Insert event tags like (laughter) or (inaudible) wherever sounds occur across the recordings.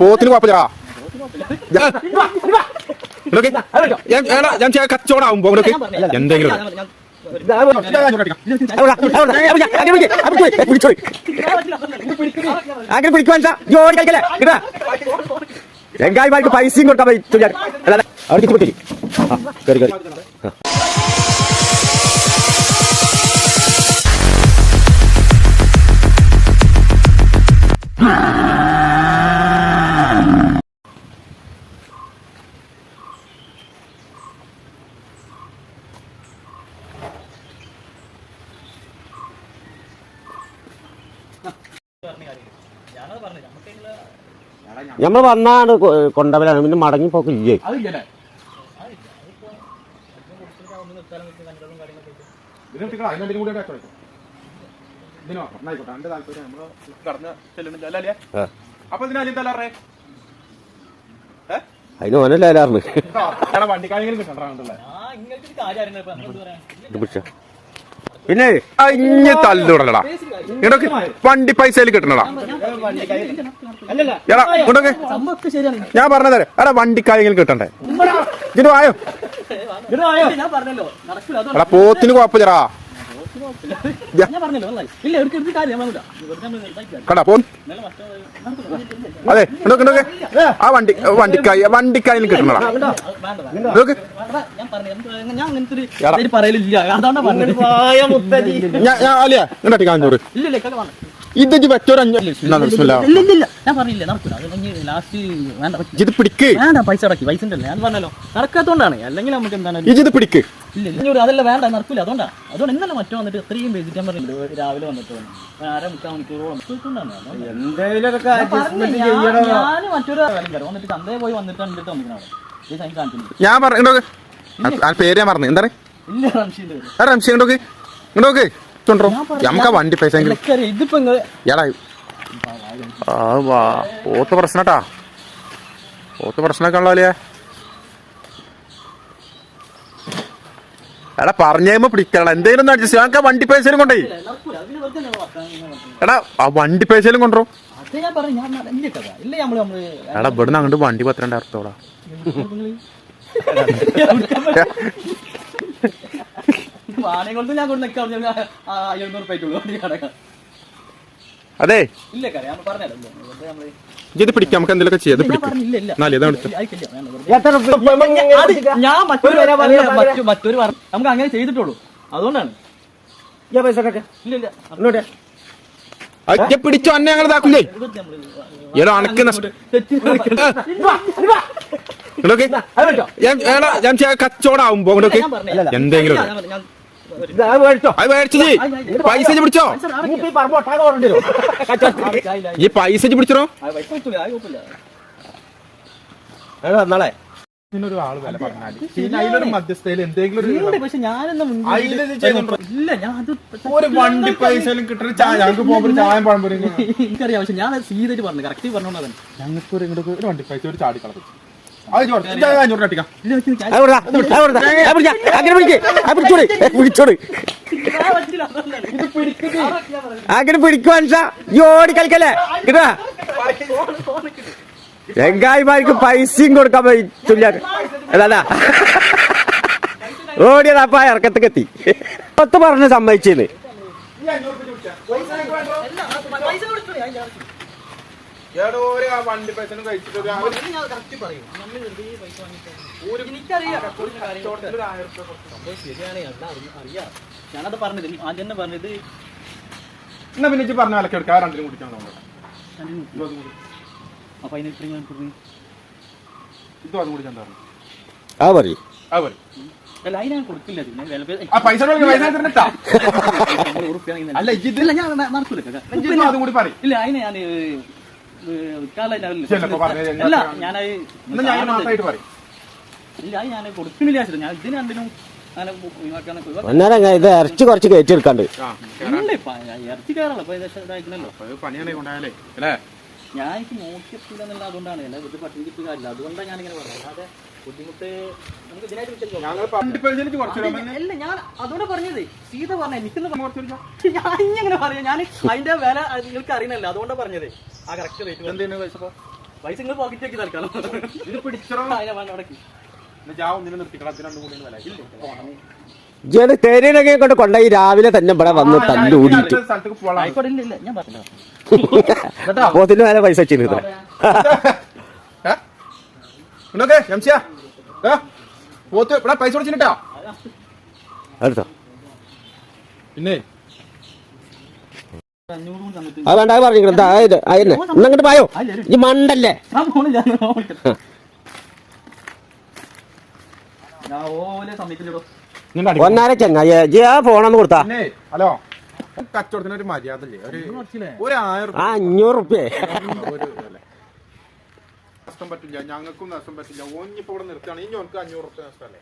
പോത്തിന് കുഴപ്പമില്ലടാ. ഞാൻ ഞാൻ പറഞ്ഞല്ലോ. കച്ചവടാവുമ്പോ എന്തെങ്കിലും. അങ്ങനെ പിടിക്കുവാൻ ജോലി കഴിക്കല്ലേ ഇടാ ചെങ്കായിമാർക്ക് പൈസയും കൊടുക്കാൻ പറ്റും കിട്ടി ആ കയറി കയറി നമ്മൾ വന്നാണ് കൊണ്ടവലാണ്. പിന്നെ മടങ്ങി പോക്ക് അതിന് അതിന് ഓനല്ലായിരുന്നു വണ്ടിക്കാരെങ്കിലും കിട്ടണ്ടേ പിന്നെ ഇഞ്ഞ് തല്ലൂടലടാ. ഇടയ്ക്ക് വണ്ടി പൈസയിൽ കിട്ടണടാ. എടാ ഇടയ്ക്ക് ഞാൻ പറഞ്ഞതല്ലേ എടാ വണ്ടിക്കായെങ്കിലും കിട്ടണ്ടേ? ഇതിന് വായോ? എടാ പോത്തിന് കുഴപ്പമില്ലടാ. മറ്റേ നടക്കൂല. അതെ ഇങ്ങോട്ട് ഇങ്ങോട്ട് ആ വണ്ടി വണ്ടിക്കായി വണ്ടിക്കായി കിട്ടണടാ? വേണ്ട, ഞാൻ പറഞ്ഞു എന്ത് ഞാൻ അങ്ങനത്തെ ഒരു ഇതായിട്ട് പറയലില്ല. അതാണ് പറഞ്ഞത്. ഞാൻ ഞാൻ അലിയാ ഇങ്ങോട്ട് കാഞ്ഞൂറ് ഇത് വെച്ചൊരു ഞാൻ പറഞ്ഞില്ല നടക്കൂല. ലാസ്റ്റ് വേണ്ട ഇത് പിടിക്ക്. വേണ്ട പൈസ അടക്കി. പൈസ ഉണ്ടല്ലോ? ഞാൻ പറഞ്ഞല്ലോ. നടക്കാത്തോണ്ടാണ്. അല്ലെങ്കിൽ നമുക്ക് എന്താണ് ഇത് പിടിക്ക്. ഇല്ല അതല്ല വേണ്ട നടക്കില്ല അതുകൊണ്ടാണ് അതുകൊണ്ട് ഇന്നലെ മറ്റോ വന്നിട്ട് ഇത്രയും പറഞ്ഞില്ല രാവിലെ വന്നിട്ട് വന്നു. ഒരു അര മുക്കാൽ മണിക്കൂറോളം. ഞാൻ മറ്റൊരു വന്നിട്ട് പോയി വന്നിട്ട് കണ്ടിട്ട് വന്നിട്ടാണ് ഞാൻ പറഞ്ഞു ഇങ്ങോട്ട് ആ പേര് ഞാൻ പറഞ്ഞു എന്താ ഇല്ല റംഷീന്റെ ആ ചുണ്ടോ നമുക്ക് ആ വണ്ടി പൈസ എടാ പോത്ത് പ്രശ്നട്ടാ. പോത്ത് പ്രശ്നമൊക്കെ ഉള്ളല്ലേ എടാ പറഞ്ഞേമ്പോ പിടിക്കണം എന്തേലും ഒന്ന് അഡ്ജസ്റ്റ് ഞങ്ങൾക്ക് ആ വണ്ടി പൈസയിലും കൊണ്ടേ. എടാ ആ വണ്ടി പൈസയിലും കൊണ്ടോ എടാ ഇവിടുന്ന് അങ്ങോട്ട് വണ്ടി പത്തിരണ്ടായിരത്തോടാ (laughs) (laughs) വാണയം കൊണ്ട് ഞാൻ കൊണ്ട് നിൽക്കാം എഴുന്നൂറ് കടക്കാം അതെ. ഇല്ല പറഞ്ഞല്ലോ നമ്മൾ ഇത് പിടിക്കാം നമുക്ക് എന്തെങ്കിലുമൊക്കെ ചെയ്യാം. പിടിക്കാം. ഞാൻ മറ്റൊരു മറ്റു മറ്റൊരു നമുക്ക് അങ്ങനെ ചെയ്തിട്ടുള്ളൂ. അതുകൊണ്ടാണ്. പിടിച്ചു അന്നെ ഞങ്ങൾ ഇതാക്കില്ലേ ഏടോ അണക്ക് ഞാൻ പറഞ്ഞില്ല. എന്തെങ്കിലും പൈസ പിടിച്ചോ? ഈ പൈസ പിടിച്ചോ. ഇതിനൊരു ആൾ വില പറഞ്ഞാൽ പിന്നെ അതിലൊരു മധ്യസ്ഥയിൽ എന്തെങ്കിലും ഒരു വണ്ടി പൈസയിലും കിട്ടുന്ന ചായ ഞങ്ങൾക്ക് പോകുമ്പോൾ ചായം പഴം പൊരി എനിക്കറിയാം പക്ഷെ ഞാൻ സീതായിട്ട് പറഞ്ഞു കറക്റ്റ് പറഞ്ഞോണ്ടാണ് ഞങ്ങൾക്ക് ഒരു ഇങ്ങോട്ട് ഒരു വണ്ടി പൈസ ഒരു ചാടി കളഞ്ഞു അങ്ങനെ പിടിക്കുവാൻ സാ ഓടി കളിക്കല്ലേ? കിട്ടാ ചെങ്കായിമാർക്ക് പൈസയും കൊടുക്കാൻ പറ്റില്ല അല്ലാ ഓടിയതാപ്പ ഇറക്കത്തേക്ക് എത്തി. പത്ത് പറഞ്ഞ് സമ്മതിച്ചേന്ന് പൈസ കൊടുത്തു, ഞാൻ വിചാരിച്ചു. വണ്ടി പൈസ കഴിച്ചിട്ട് ഒരു അത് ഞാൻ correct പറയും. നമ്മൾ വെറുതെ പൈസ വാങ്ങിയിട്ട് എനിക്കറിയാം കുറച്ച് ആ വണ്ടി കഴിച്ചിട്ട് അറിഞ്ഞ- അറിയാം. ഞാനത് പറഞ്ഞത് ആദ്യം തന്നെ പറഞ്ഞത് എന്നാ പിന്നെ പറഞ്ഞ വിലക്ക് എടുക്കാം. രണ്ടിനും കുടിക്കാൻ അപ്പൊ അതിന് ഇത്രയും ഞാൻ കൊടുത്തു. ഇതും അതും കുടിക്കാൻ പറഞ്ഞു ആ പറയും അല്ല അതിന് ഞാൻ കൊടുക്കില്ല ആ പൈസ കൊടുക്ക്, ഉറുപ്പ്യ അല്ല ഇതില്ല ഞാൻ നടക്കൂല കാക്ക. ഇജ്ജ് അതും കൂടി പറയും. ഇല്ല അതിന് ഞാൻ അല്ല ഞാനത് എന്നാ ഞാൻ മാത്രമായിട്ട് ഇല്ല അത് ഞാൻ കൊടുക്കുന്നില്ല ഞാൻ ഇതിന് രണ്ടിനും അങ്ങനെ ഒഴിവാക്കാനൊക്കെ അന്നേരം ഇത് ഇറച്ചി കുറച്ച് കയറ്റിയെടുക്കാണ്ട് ഇറച്ചി കയറല്ലോ ഞാൻ എനിക്ക് എന്നുള്ള അതുകൊണ്ടാണ്. അല്ല ഇത് പട്ടിണി കാര്യമില്ല. അതുകൊണ്ടാണ് ഞാനിങ്ങനെ പറഞ്ഞത്. അതെ ബുദ്ധിമുട്ട് നമുക്ക് ഇതിനായിട്ട്. അല്ല ഞാൻ അതോടെ പറഞ്ഞത്. സീത പറഞ്ഞ എനിക്കൊന്ന് ഞാൻ ഇങ്ങനെ പറയാം. ഞാൻ അതിന്റെ വില നിങ്ങൾക്ക് അറിയണല്ലോ. അതുകൊണ്ടാണ് പറഞ്ഞത്. ആ കറക്റ്റ് റേറ്റ് എന്തിനാ പൈസ? പൈസ നിങ്ങൾ പോക്കറ്റ് ആക്കി തൽക്കാലം ഇത് പിടിച്ചോ തേനൊക്കെ കൊണ്ട് കൊണ്ടായി രാവിലെ തന്നെ ഇവിടെ വന്ന് തല്ലൂടിയിട്ട് സ്ഥലത്തേക്ക് പോകാം ആയിക്കോട്ടെ ഇല്ല ഇല്ല ഞാൻ പറഞ്ഞില്ല (laughs) പോത്തിന് വരെ പൈസ ഏ? പോത്ത് ഇവിടെ പൈസ കൊടുത്തിട്ടാ അടുത്തോ പിന്നെ? അത് വേണ്ട അത് പറഞ്ഞു അതായത് അതന്നെ ഇന്നങ്ങോട്ട് പായോ? ഈ മണ്ടല്ലേ? ഒന്നര ചങ്ങായി. ജി ആ ഫോണൊന്ന് കൊടുത്താ. ഹലോ. കച്ചവടത്തിന് ഒരു മര്യാദ ഒരു ഒരു ആയിരം ആ അഞ്ഞൂറ് റുപ്യ. നഷ്ടം പറ്റില്ല. ഞങ്ങൾക്കും നഷ്ടം പറ്റില്ല. ഇവിടെ നിർത്തുകയാണ്. ഇനി ഓനക്ക് അഞ്ഞൂറ് റുപ്യ നഷ്ടമല്ലേ?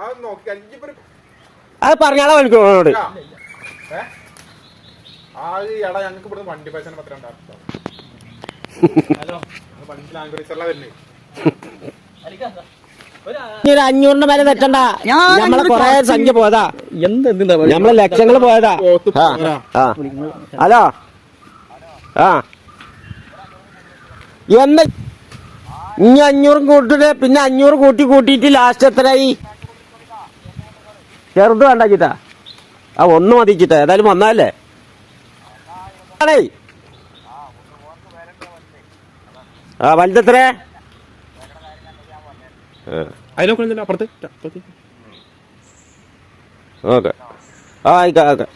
ആ നോക്കി അത് പറഞ്ഞാളോ എനിക്ക് ഓനോട് ഏ? ആ എടാ ഞങ്ങൾക്ക് ഇവിടെ വണ്ടി പൈസ ഹലോ. വണ്ടി ലാംഗ്വേജ് ഒരു അഞ്ഞൂറിന്റെ മേലെ തെറ്റണ്ട. നമ്മളെ കൊറേ സംഖ്യ പോയതാ. എന്ത് നമ്മളെ ലക്ഷങ്ങൾ പോയതാ. ഹലോ. ആ. എന്താ ഇനി അഞ്ഞൂറും കൂട്ടിട്ട് പിന്നെ അഞ്ഞൂറ് കൂട്ടി കൂട്ടിയിട്ട് ലാസ്റ്റ് എത്രയായി? ചെറുത് വേണ്ട ചിട്ടാ ആ ഒന്ന് മതി ചിട്ടാ ഏതായാലും വന്നാലേ ആണേ ആ വലുതെത്ര? അതിനൊക്കെ അപ്പുറത്ത്. ഓക്കെ. ആ ആയിക്കോ ഓക്കെ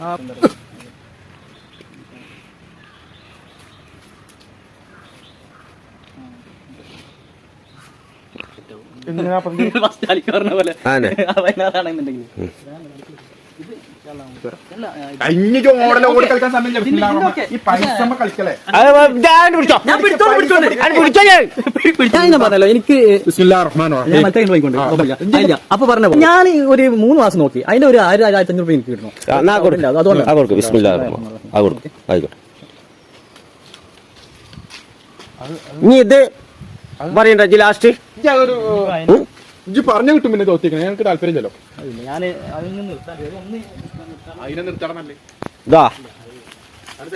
ആ വയനാടാണെന്നുണ്ടെങ്കിൽ അല്ല കഴിഞ്ഞ മോഡൽ ഓടി കളിക്കാൻ സമയം ഇതിന്റെ ഇതിന്റെയൊക്കെ. ഈ പൈസ കളിക്കലേ അത് ഞാൻ പിടിച്ചോ ഞാൻ പിടിച്ചോണ്ട് പിടിച്ചോണ്ട് അത് പിടിച്ചോ ഞാൻ പിടിച്ചാൽ (laughs) പറഞ്ഞല്ലോ എനിക്ക് അപ്പൊ പറഞ്ഞ ഞാൻ ഒരു മൂന്ന് മാസം നോക്കി അതിന്റെ ഒരു ആയിരം ആയിരത്തി അഞ്ഞൂറ് രൂപ എനിക്ക് കിട്ടണം. അതുകൊണ്ട് ഇനി ഇത് പറയണ്ട ലാസ്റ്റ് ഇജ്ജ് പറഞ്ഞു കിട്ടും പിന്നെ തോത്തിക്കണേ ഞങ്ങൾക്ക് താല്പര്യം ഒന്ന് അതിനെ നിർത്തണമല്ലേ? ഇതാ അത്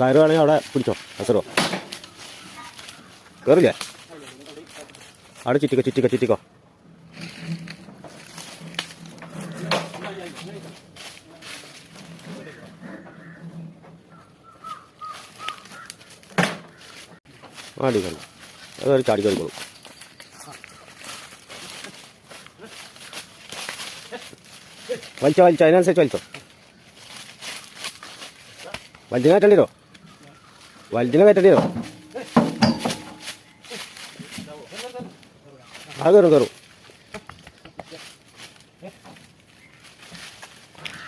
കയറുവാണെങ്കിൽ അവിടെ പിടിച്ചോ അസറോ കയറില്ലേ അവിടെ ചുറ്റിക്കോ ചുറ്റിക്കോ ചുറ്റിക്കോ. അടിക്കണം അതൊരു ചാടി വലിച്ചോ വലിച്ചോ അതിനനുസരിച്ച് വലിച്ചോ. വരോ കയറ്റേണ്ടി വരോ ആ കയറും കയറും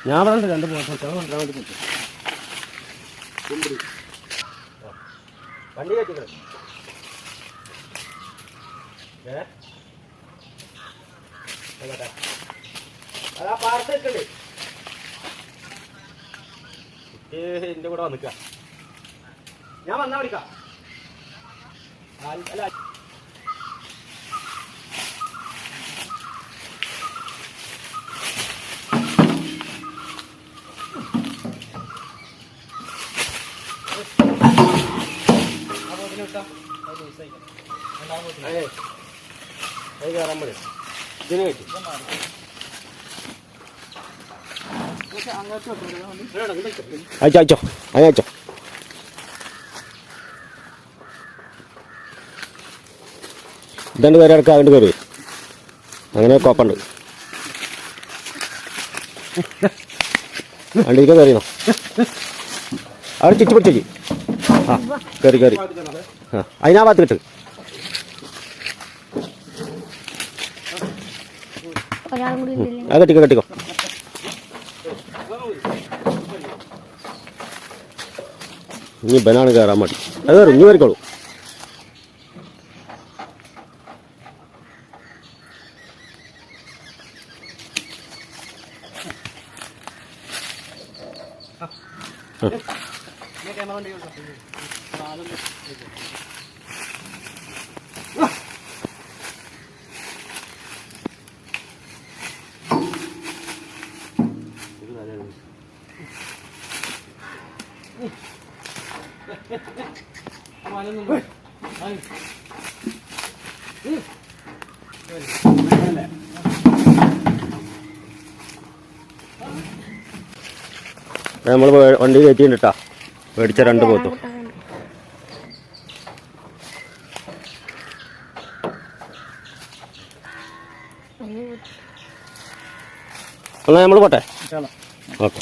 ഞാൻ പറഞ്ഞിട്ട് രണ്ട് വണ്ടി ഏ? അതാ പാർസൽ എന്റെ കൂടെ വന്നിക്ക. ഞാൻ വന്നാ വിളിക്കാം. അല്ല കയറാൻ ഇതിന് അയച്ചോ അയച്ചോ. ഇതണ്ട് കയറി ഇടയ്ക്ക് അതുകൊണ്ട് കയറി അങ്ങനെ കോപ്പുണ്ട്. (laughs) വണ്ടിക്ക് കയറിയോ അവിടെ ചുറ്റി പിടിച്ചേക്ക്. ആ കയറി കയറി ആ അതിനാ ഭാഗത്ത് കിട്ടും അത് കെട്ടിക്കോ കെട്ടിക്കോ. ഇനി ബനാണ് കയറാൻ മതി അത് കയറും ഇനി കയറിക്കോളൂ നമ്മൾ വണ്ടി കയറ്റിണ്ടാ മേടിച്ച രണ്ട് പോത്തും. എന്നാൽ നമ്മൾ പോട്ടെ? ഓക്കെ.